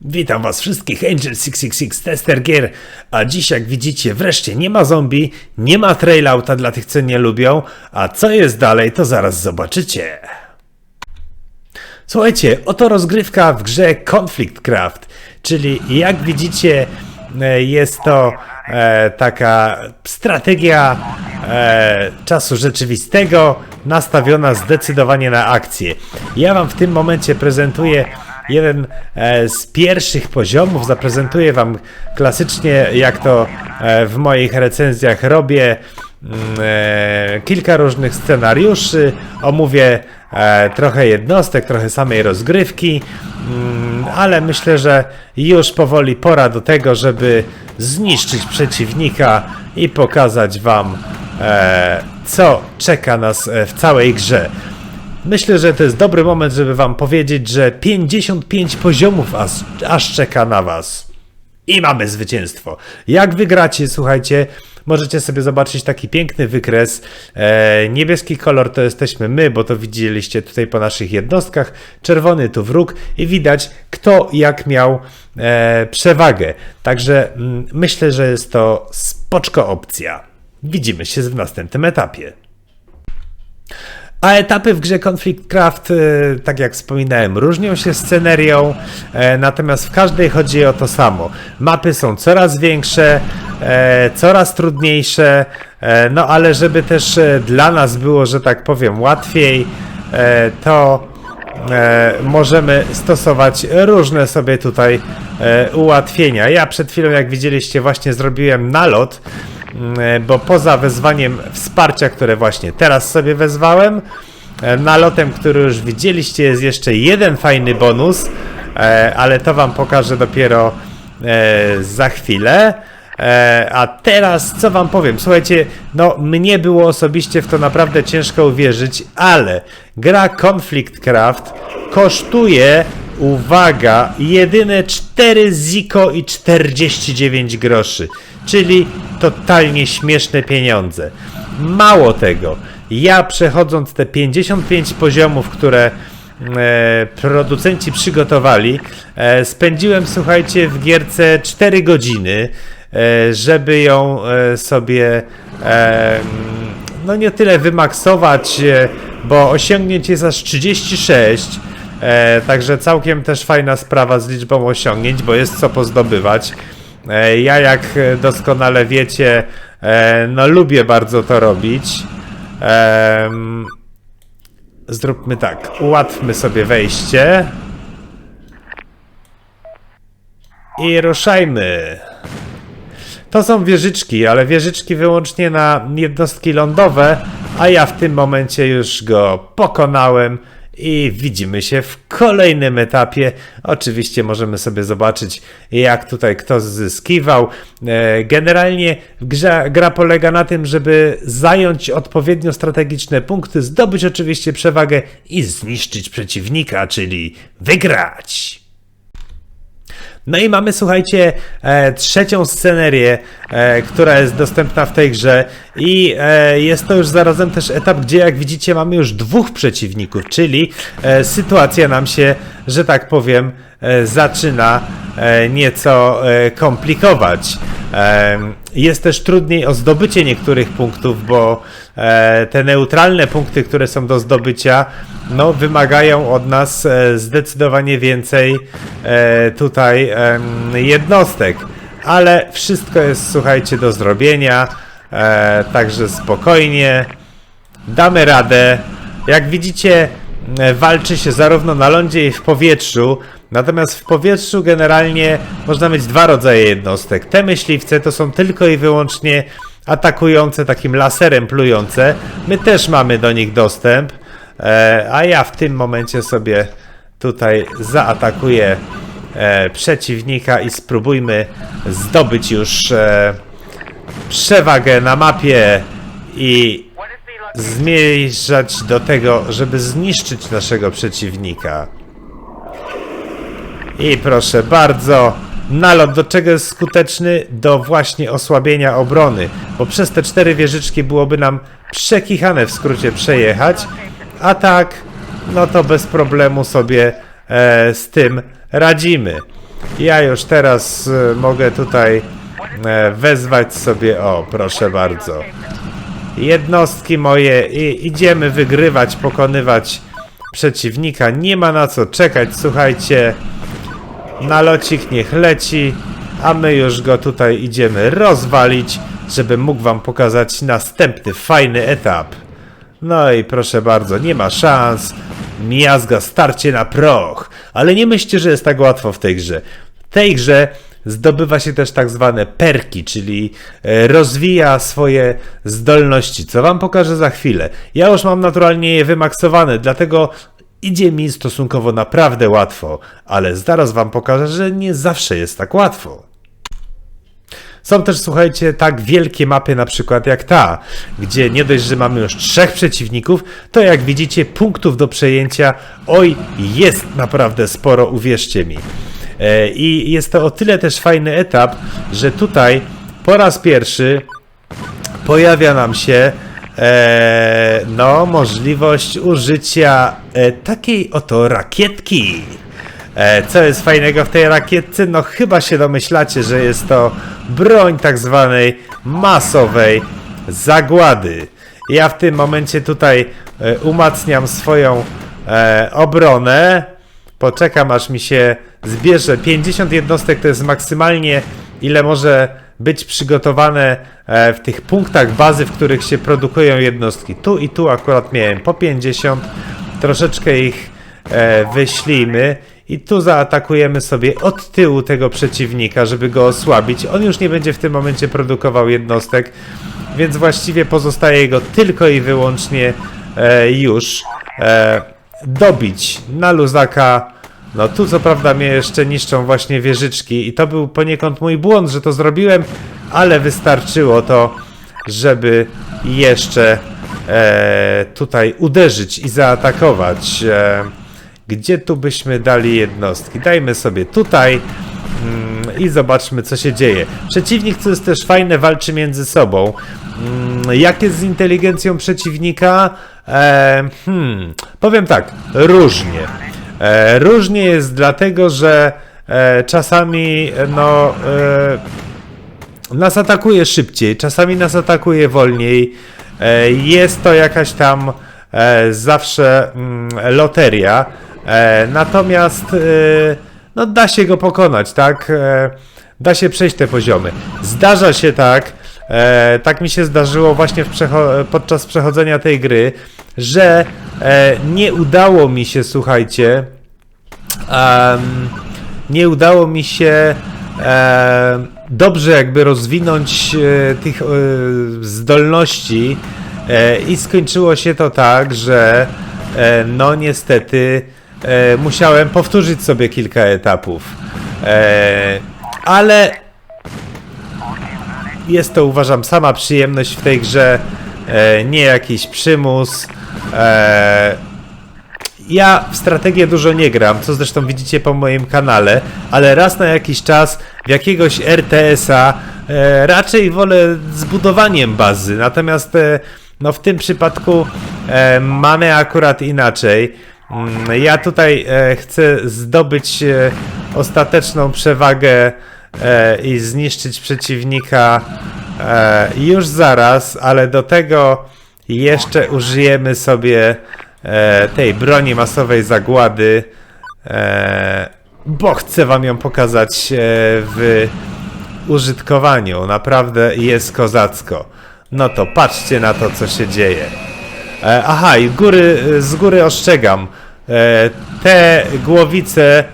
Witam was wszystkich, Angel666 Tester Gear, a dziś jak widzicie wreszcie nie ma zombie, nie ma trailouta dla tych co nie lubią, a co jest dalej to zaraz zobaczycie. Słuchajcie, oto rozgrywka w grze Conflict Craft, czyli jak widzicie e, jest to e, taka strategia e, czasu rzeczywistego nastawiona zdecydowanie na akcję. Ja wam w tym momencie prezentuję jeden e, z pierwszych poziomów, zaprezentuję wam klasycznie jak to e, w moich recenzjach robię mm, e, kilka różnych scenariuszy, omówię trochę jednostek, trochę samej rozgrywki, mm, ale myślę, że już powoli pora do tego, żeby zniszczyć przeciwnika i pokazać wam co czeka nas w całej grze. Myślę, że to jest dobry moment, żeby wam powiedzieć, że 55 poziomów aż, aż czeka na was. I mamy zwycięstwo. Jak wygracie, słuchajcie, możecie sobie zobaczyć taki piękny wykres. E, niebieski kolor to jesteśmy my, bo to widzieliście tutaj po naszych jednostkach. Czerwony tu wróg i widać, kto jak miał e, przewagę. Także mm, myślę, że jest to spoczko opcja. Widzimy się w następnym etapie. A etapy w grze Conflict Craft, e, tak jak wspominałem, różnią się scenerią, e, natomiast w każdej chodzi o to samo. Mapy są coraz większe, e, coraz trudniejsze, e, no ale żeby też dla nas było, że tak powiem, łatwiej, to możemy stosować różne sobie tutaj ułatwienia. Ja przed chwilą, jak widzieliście, właśnie zrobiłem nalot, bo poza wezwaniem wsparcia, które właśnie teraz sobie wezwałem, e, nalotem, który już widzieliście, jest jeszcze jeden fajny bonus, e, ale to wam pokażę dopiero e, za chwilę. E, a teraz co wam powiem? Słuchajcie, no mnie było osobiście w to naprawdę ciężko uwierzyć, ale gra Conflict Craft kosztuje, uwaga, jedyne 4 ziko i 49 groszy, czyli totalnie śmieszne pieniądze. Mało tego, ja przechodząc te 55 poziomów, które e, producenci przygotowali. E, spędziłem, słuchajcie, w gierce 4 godziny, e, żeby ją e, sobie e, no nie tyle wymaksować, e, bo osiągnięć jest aż 36. E, także całkiem też fajna sprawa z liczbą osiągnięć, bo jest co pozdobywać. E, ja, jak e, doskonale wiecie, e, no lubię bardzo to robić. Zróbmy tak, ułatwmy sobie wejście. I ruszajmy. To są wieżyczki, ale wieżyczki wyłącznie na jednostki lądowe, a ja w tym momencie już go pokonałem i widzimy się w kolejnym etapie. Oczywiście możemy sobie zobaczyć, jak tutaj kto zyskiwał. E, Generalnie grze, gra polega na tym, żeby zająć odpowiednio strategiczne punkty, zdobyć oczywiście przewagę i zniszczyć przeciwnika, czyli wygrać. No i mamy, słuchajcie, e, trzecią scenerię, e, która jest dostępna w tej grze i e, jest to już zarazem też etap, gdzie jak widzicie mamy już dwóch przeciwników, czyli e, sytuacja nam się, że tak powiem, e, zaczyna e, nieco e, komplikować. E, jest też trudniej o zdobycie niektórych punktów, bo te neutralne punkty, które są do zdobycia, no, wymagają od nas e, zdecydowanie więcej e, tutaj jednostek. Ale wszystko jest, słuchajcie, do zrobienia, e, także spokojnie, damy radę. Jak widzicie, e, walczy się zarówno na lądzie i w powietrzu. Natomiast w powietrzu generalnie można mieć dwa rodzaje jednostek. Te myśliwce to są tylko i wyłącznie atakujące takim laserem plujące. My też mamy do nich dostęp. E, a ja w tym momencie sobie tutaj zaatakuję e, przeciwnika i spróbujmy zdobyć już e, przewagę na mapie i zmierzać do tego, żeby zniszczyć naszego przeciwnika. I proszę bardzo, nalot do czego jest skuteczny? Do właśnie osłabienia obrony, bo przez te cztery wieżyczki byłoby nam przekichane w skrócie przejechać, a tak, no to bez problemu sobie e, z tym radzimy. Ja już teraz e, mogę tutaj e, wezwać sobie, o proszę bardzo, jednostki moje i idziemy wygrywać, pokonywać przeciwnika. Nie ma na co czekać, słuchajcie. Nalocik niech leci, a my już go tutaj idziemy rozwalić, żeby mógł wam pokazać następny fajny etap. No i proszę bardzo, nie ma szans. Miazga starcie na proch. Ale nie myślcie, że jest tak łatwo w tej grze. W tej grze zdobywa się też tak zwane perki, czyli e, rozwija swoje zdolności, co wam pokażę za chwilę. Ja już mam naturalnie je wymaksowane, dlatego idzie mi stosunkowo naprawdę łatwo, ale zaraz wam pokażę, że nie zawsze jest tak łatwo. Są też, słuchajcie, tak wielkie mapy, na przykład jak ta, gdzie nie dość, że mamy już trzech przeciwników, to jak widzicie, punktów do przejęcia, oj, jest naprawdę sporo, uwierzcie mi. E, I jest to o tyle też fajny etap, że tutaj po raz pierwszy pojawia nam się e, no, możliwość użycia e, takiej oto rakietki. E, co jest fajnego w tej rakietce? No chyba się domyślacie, że jest to broń tak zwanej masowej zagłady. Ja w tym momencie tutaj e, umacniam swoją e, obronę. Poczekam aż mi się zbierze. 50 jednostek to jest maksymalnie ile może być przygotowane e, w tych punktach bazy, w których się produkują jednostki. Tu i tu akurat miałem po 50. Troszeczkę ich e, wyślijmy i tu zaatakujemy sobie od tyłu tego przeciwnika, żeby go osłabić. On już nie będzie w tym momencie produkował jednostek, więc właściwie pozostaje go tylko i wyłącznie e, już dobić na luzaka. No tu co prawda mnie jeszcze niszczą właśnie wieżyczki i to był poniekąd mój błąd, że to zrobiłem, ale wystarczyło to, żeby jeszcze e, tutaj uderzyć i zaatakować. E, gdzie tu byśmy dali jednostki? Dajmy sobie tutaj mm, i zobaczmy, co się dzieje. Przeciwnik, co jest też fajne, walczy między sobą. Mm, jak jest z inteligencją przeciwnika? E, hmm, powiem tak, różnie. E, różnie jest dlatego, że e, czasami no, e, nas atakuje szybciej, czasami nas atakuje wolniej. Jest to jakaś tam zawsze mm, loteria. Natomiast no, da się go pokonać, tak? Da się przejść te poziomy. Zdarza się tak, tak mi się zdarzyło właśnie przecho- podczas przechodzenia tej gry, że nie udało mi się, słuchajcie, em, nie udało mi się e, dobrze jakby rozwinąć e, tych e, zdolności e, i skończyło się to tak, że e, no niestety e, musiałem powtórzyć sobie kilka etapów. E, ale jest to uważam sama przyjemność w tej grze, e, nie jakiś przymus. E, ja w strategię dużo nie gram, co zresztą widzicie po moim kanale, ale raz na jakiś czas w jakiegoś RTS-a e, raczej wolę z budowaniem bazy, natomiast e, no w tym przypadku mamy akurat inaczej. Mm, Ja tutaj chcę zdobyć ostateczną przewagę i zniszczyć przeciwnika już zaraz, ale do tego jeszcze użyjemy sobie e, tej broni masowej zagłady, e, bo chcę wam ją pokazać e, w użytkowaniu. Naprawdę jest kozacko. No to patrzcie na to, co się dzieje. E, aha, i góry, z góry ostrzegam. E, te głowice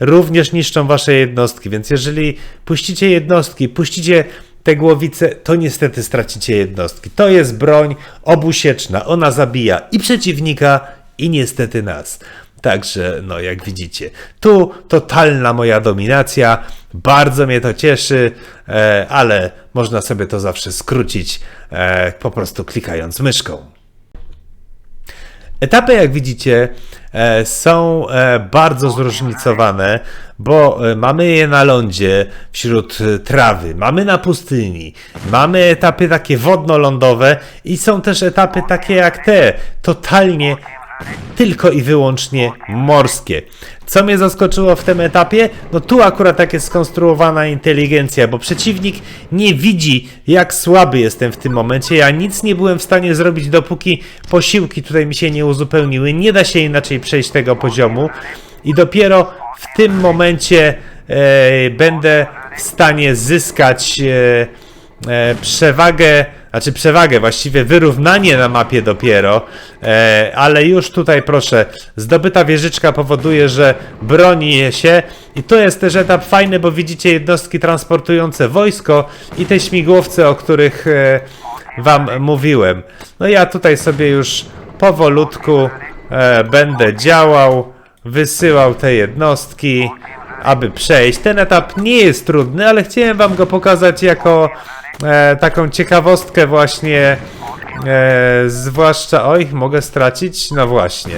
również niszczą wasze jednostki, więc jeżeli puścicie jednostki, puścicie te głowice, to niestety stracicie jednostki. To jest broń obusieczna. Ona zabija i przeciwnika, i niestety nas. Także, no jak widzicie, tu totalna moja dominacja. Bardzo mnie to cieszy, e, ale można sobie to zawsze skrócić e, po prostu klikając myszką. Etapy, jak widzicie, e, są e, bardzo zróżnicowane, bo e, mamy je na lądzie wśród trawy, mamy na pustyni, mamy etapy takie wodno-lądowe i są też etapy takie jak te, totalnie tylko i wyłącznie morskie. Co mnie zaskoczyło w tym etapie? No tu akurat tak jest skonstruowana inteligencja, bo przeciwnik nie widzi, jak słaby jestem w tym momencie. Ja nic nie byłem w stanie zrobić, dopóki posiłki tutaj mi się nie uzupełniły. Nie da się inaczej przejść tego poziomu. I dopiero w tym momencie e, będę w stanie zyskać e, e, przewagę, znaczy przewagę, właściwie wyrównanie na mapie dopiero, e, ale już tutaj proszę, zdobyta wieżyczka powoduje, że broni się. I to jest też etap fajny, bo widzicie jednostki transportujące wojsko i te śmigłowce, o których e, wam mówiłem. No ja tutaj sobie już powolutku będę działał, wysyłał te jednostki, aby przejść. Ten etap nie jest trudny, ale chciałem wam go pokazać jako e, taką ciekawostkę właśnie, e, zwłaszcza, oj, mogę stracić? No właśnie.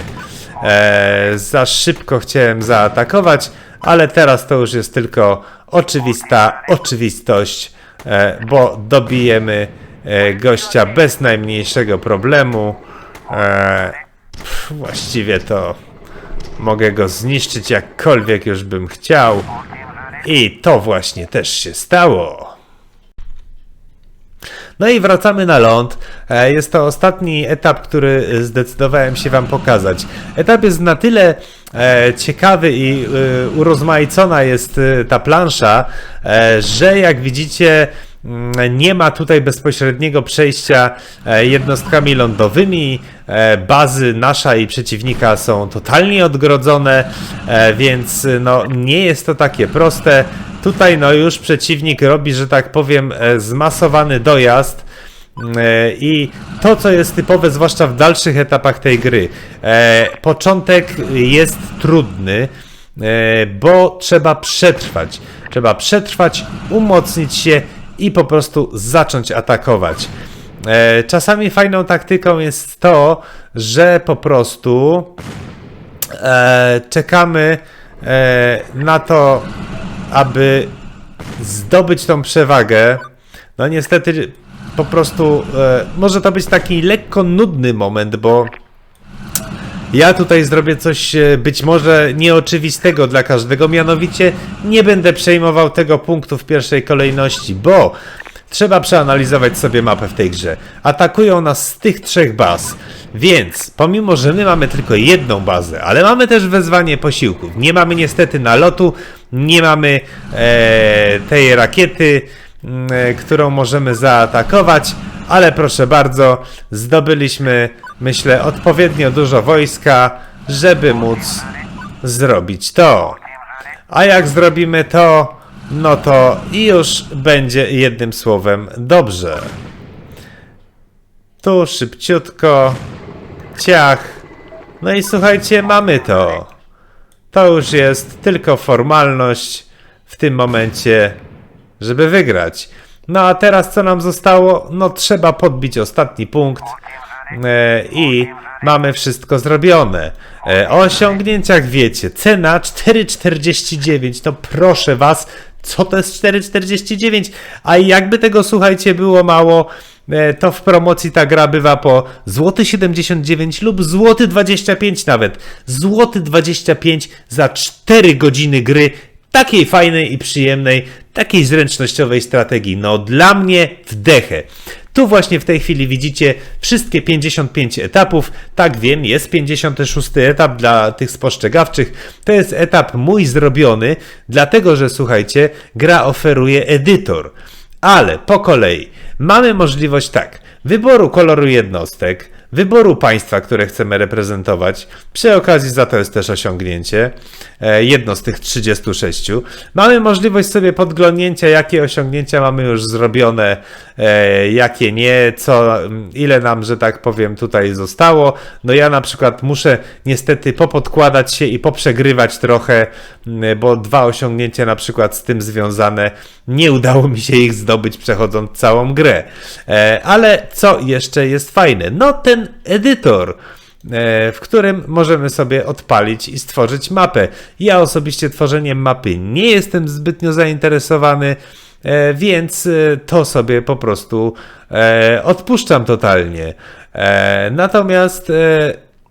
E, za szybko chciałem zaatakować, ale teraz to już jest tylko oczywista oczywistość, e, bo dobijemy e, gościa bez najmniejszego problemu. E, pff, właściwie to mogę go zniszczyć jakkolwiek już bym chciał. I to właśnie też się stało. No i wracamy na ląd. E, Jest to ostatni etap, który zdecydowałem się Wam pokazać. Etap jest na tyle e, ciekawy i e, urozmaicona jest ta plansza, że jak widzicie, nie ma tutaj bezpośredniego przejścia e, jednostkami lądowymi. E, Bazy nasza i przeciwnika są totalnie odgrodzone, e, więc no, nie jest to takie proste. Tutaj no już przeciwnik robi, że tak powiem, zmasowany dojazd. E, I to, co jest typowe, zwłaszcza w dalszych etapach tej gry, początek jest trudny, bo trzeba przetrwać. Trzeba przetrwać, umocnić się i po prostu zacząć atakować. E, czasami fajną taktyką jest to, że po prostu e, czekamy e, na to, aby zdobyć tą przewagę. No niestety po prostu może to być taki lekko nudny moment, bo ja tutaj zrobię coś e, być może nieoczywistego dla każdego, mianowicie nie będę przejmował tego punktu w pierwszej kolejności, bo trzeba przeanalizować sobie mapę w tej grze. Atakują nas z tych trzech baz, więc pomimo, że my mamy tylko jedną bazę, ale mamy też wezwanie posiłków, nie mamy niestety nalotu, nie mamy e, tej rakiety, e, którą możemy zaatakować, ale proszę bardzo, zdobyliśmy, myślę, odpowiednio dużo wojska, żeby móc zrobić to. A jak zrobimy to, no to już będzie jednym słowem dobrze. Tu szybciutko, ciach. No i słuchajcie, mamy to. To już jest tylko formalność w tym momencie, żeby wygrać. No a teraz co nam zostało? No trzeba podbić ostatni punkt e, i mamy wszystko zrobione. E, o osiągnięciach wiecie, cena 4,49, no proszę was, co to jest 4,49? A jakby tego słuchajcie było mało, e, to w promocji ta gra bywa po złoty 79 lub złoty 25 nawet. Złoty 25 za 4 godziny gry takiej fajnej i przyjemnej, takiej zręcznościowej strategii. No dla mnie wdechę. Tu właśnie w tej chwili widzicie wszystkie 55 etapów. Tak wiem, jest 56 etap dla tych spostrzegawczych. To jest etap mój zrobiony, dlatego że słuchajcie, gra oferuje edytor. Ale po kolei mamy możliwość tak, wyboru koloru jednostek, wyboru państwa, które chcemy reprezentować. Przy okazji za to jest też osiągnięcie, e, jedno z tych 36. Mamy możliwość sobie podglądnięcia, jakie osiągnięcia mamy już zrobione, e, jakie nie, co, ile nam, że tak powiem, tutaj zostało. No ja na przykład muszę niestety popodkładać się i poprzegrywać trochę, bo dwa osiągnięcia na przykład z tym związane, nie udało mi się ich zdobyć przechodząc całą grę. E, Ale co jeszcze jest fajne? No ten edytor, e, w którym możemy sobie odpalić i stworzyć mapę. Ja osobiście tworzeniem mapy nie jestem zbytnio zainteresowany, e, więc e, to sobie po prostu odpuszczam totalnie. Natomiast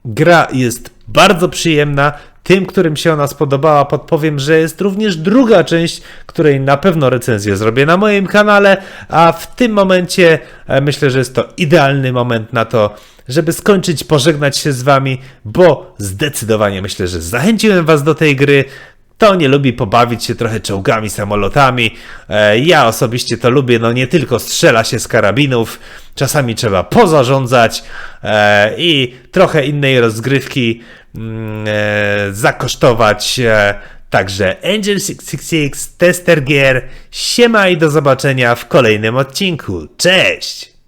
Gra jest bardzo przyjemna. Tym, którym się ona spodobała, podpowiem, że jest również druga część, której na pewno recenzję zrobię na moim kanale, a w tym momencie e, myślę, że jest to idealny moment na to, żeby skończyć, pożegnać się z wami, bo zdecydowanie myślę, że zachęciłem was do tej gry. To nie lubi pobawić się trochę czołgami, samolotami. E, Ja osobiście to lubię, no nie tylko strzela się z karabinów, czasami trzeba pozarządzać e, i trochę innej rozgrywki mm, e, zakosztować. Także Angel 666, Tester Gear, siema i do zobaczenia w kolejnym odcinku. Cześć!